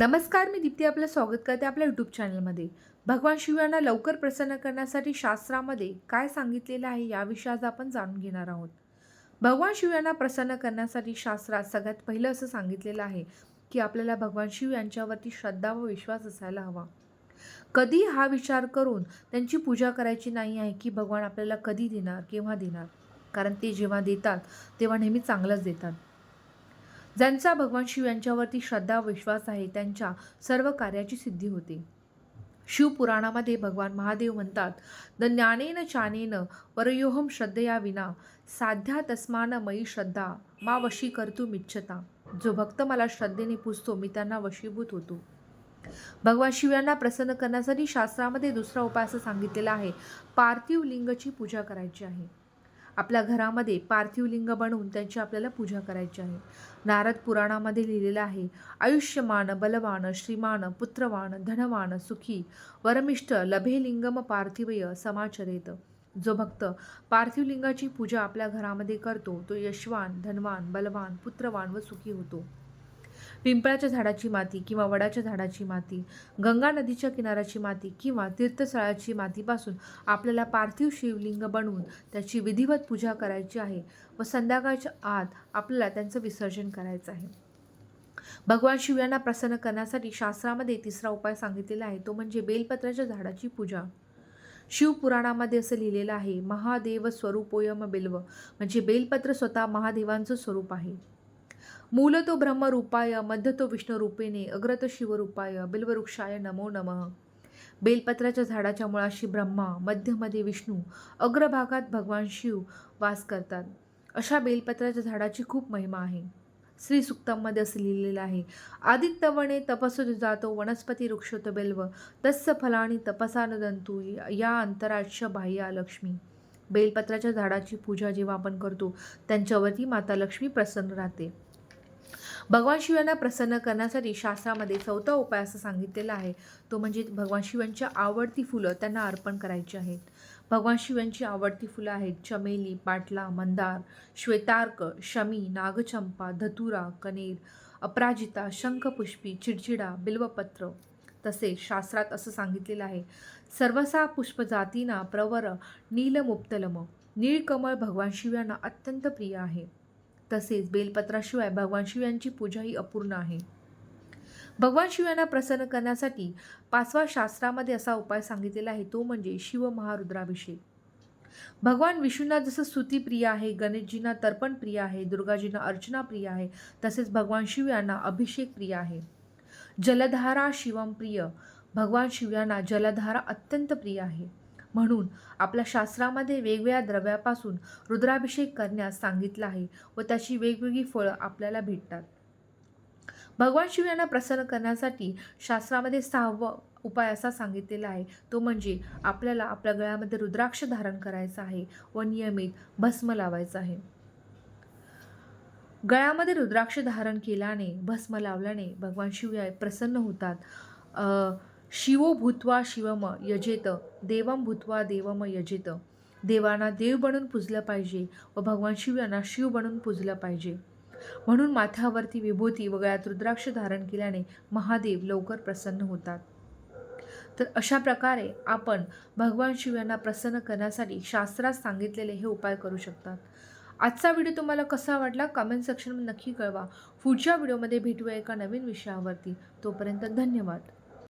नमस्कार मी दीप्ती आपलं स्वागत करते आपल्या यूट्यूब चॅनलमध्ये भगवान शिवांना लवकर प्रसन्न करण्यासाठी शास्त्रामध्ये काय सांगितलेलं आहे याविषयी आज आपण जाणून घेणार आहोत. भगवान शिव यांना प्रसन्न करण्यासाठी शास्त्रात सगळ्यात पहिलं असं सांगितलेलं आहे की आपल्याला भगवान शिव यांच्यावरती श्रद्धा व विश्वास असायला हवा. कधी हा विचार करून त्यांची पूजा करायची नाही आहे की भगवान आपल्याला कधी देणार केव्हा देणार? कारण ते जेव्हा देतात तेव्हा नेहमी चांगलंच देतात. ज्यांचा भगवान शिव यांच्यावरती श्रद्धा विश्वास आहे त्यांच्या सर्व कार्याची सिद्धी होते. शिवपुराणामध्ये भगवान महादेव म्हणतात द ज्ञानेन चानेन वरयोहम श्रद्धया विना साध्या तस्मान मयी श्रद्धा मा वशी कर्तुम इच्छता जो भक्त मला श्रद्धेने पुजतो मी त्यांना वशीभूत होतो. भगवान शिव यांना प्रसन्न करण्यासाठी शास्त्रामध्ये दुसरा उपाय असं सांगितलेला आहे पार्थिव लिंगची पूजा करायची आहे. आपल्या घरामध्ये पार्थिव लिंग बनवून त्यांची आपल्याला पूजा करायची आहे. नारद पुराणामध्ये लिहिलेलं आहे आयुष्यमान बलवान श्रीमान पुत्रवान धनवान सुखी वरमिष्ठ लभे लिंगम पार्थिवय समाचरेत. जो भक्त पार्थिव लिंगाची पूजा आपल्या घरामध्ये करतो तो यशवान धनवान बलवान पुत्रवान व सुखी होतो. पिंपळाच्या झाडाची माती किंवा वडाच्या झाडाची माती गंगा नदीच्या किनाऱ्याची माती किंवा तीर्थस्थळाची मातीपासून आपल्याला पार्थिव शिवलिंग बनवून त्याची विधिवत पूजा करायची आहे व संध्याकाळच्या आत आपल्याला त्यांचं विसर्जन करायचं आहे. भगवान शिव यांना प्रसन्न करण्यासाठी शास्त्रामध्ये तिसरा उपाय सांगितलेला आहे तो म्हणजे बेलपत्राच्या झाडाची पूजा. शिवपुराणामध्ये असं लिहिलेलं आहे महादेव स्वरूपोयम बेल्व म्हणजे बेलपत्र स्वतः महादेवांचं स्वरूप आहे. मूल तो ब्रह्मरूपाय मध्य तो विष्णुरूपेने अग्रत शिवरूपाय बिल्ववृक्षाय नमो नमः बेलपत्राच्या झाडाच्या मुळाशी ब्रह्मा मध्यमध्ये विष्णू अग्रभागात भगवान शिव वास करतात अशा बेलपत्राच्या झाडाची खूप महिमा आहे श्री सुक्तममध्ये असं लिहिलेलं आहे आदित्यवणे तपसु जातो वनस्पती वृक्षोत बेल्व तस्य फलाणी तपसानदंतू या अंतराक्ष बाह्या लक्ष्मी बेलपत्राच्या झाडाची पूजा जेव्हा आपण करतो त्यांच्यावरती माता लक्ष्मी प्रसन्न राहते भगवान शिवांना प्रसन्न करण्यासाठी शास्त्रामध्ये चौथा उपाय असं सांगितलेला आहे. तो म्हणजे भगवान शिवांच्या आवडती फुलं त्यांना अर्पण करायची आहेत. भगवान शिवांची आवडती फुलं आहेत चमेली पाटला मंदार श्वेतार्क शमी नागचंपा धतुरा कनेर अपराजिता शंखपुष्पी चिडचिडा बिल्वपत्र. तसेच शास्त्रात असं सांगितलेलं आहे सर्वसा पुष्पजातीना प्रवर नीलमुप्तलम. नीळकमळ भगवान शिव यांना अत्यंत प्रिय आहे. तसेच बेलपत्राशिवाय भगवान शिव यांची पूजा ही अपूर्ण आहे. भगवान शिव यांना प्रसन्न करण्यासाठी पाचवा शास्त्रामध्ये असा उपाय सांगितलेला आहे तो म्हणजे शिव महारुद्राभिषेक. भगवान विष्णूंना जसं स्तुतीप्रिय आहे गणेशजींना तर्पण प्रिय आहे दुर्गाजींना अर्चना प्रिय आहे तसेच भगवान शिव यांना अभिषेक प्रिय आहे. जलधारा शिवम प्रिय. भगवान शिव यांना जलधारा अत्यंत प्रिय आहे. म्हणून आपल्या शास्त्रामध्ये वेगवेगळ्या द्रव्यापासून रुद्राभिषेक करण्यास सांगितलं आहे व त्याची वेगवेगळी फळं आपल्याला भेटतात. भगवान शिव यांना प्रसन्न करण्यासाठी शास्त्रामध्ये सहावा उपाय असा सांगितलेला आहे. तो म्हणजे आपल्याला आपल्या गळ्यामध्ये रुद्राक्ष धारण करायचा आहे व नियमित भस्म लावायचा आहे. गळ्यामध्ये रुद्राक्ष धारण केल्याने भस्म लावल्याने भगवान शिव या प्रसन्न होतात. शिवो भूत्वा शिवम यजेत देवम भूत्वा देवम यजेत. देवांना देव बनून पूजलं पाहिजे व भगवान शिव यांना शिव बनून पूजलं पाहिजे. म्हणून माथ्यावरती विभूती व गळ्यात रुद्राक्ष धारण केल्याने महादेव लवकर प्रसन्न होतात. तर अशा प्रकारे आपण भगवान शिव यांना प्रसन्न करण्यासाठी शास्त्रात सांगितलेले हे उपाय करू शकतात. आजचा व्हिडिओ तुम्हाला कसा वाटला कमेंट सेक्शनमध्ये नक्की कळवा. पुढच्या व्हिडिओमध्ये भेटूया एका नवीन विषयावरती. तोपर्यंत धन्यवाद.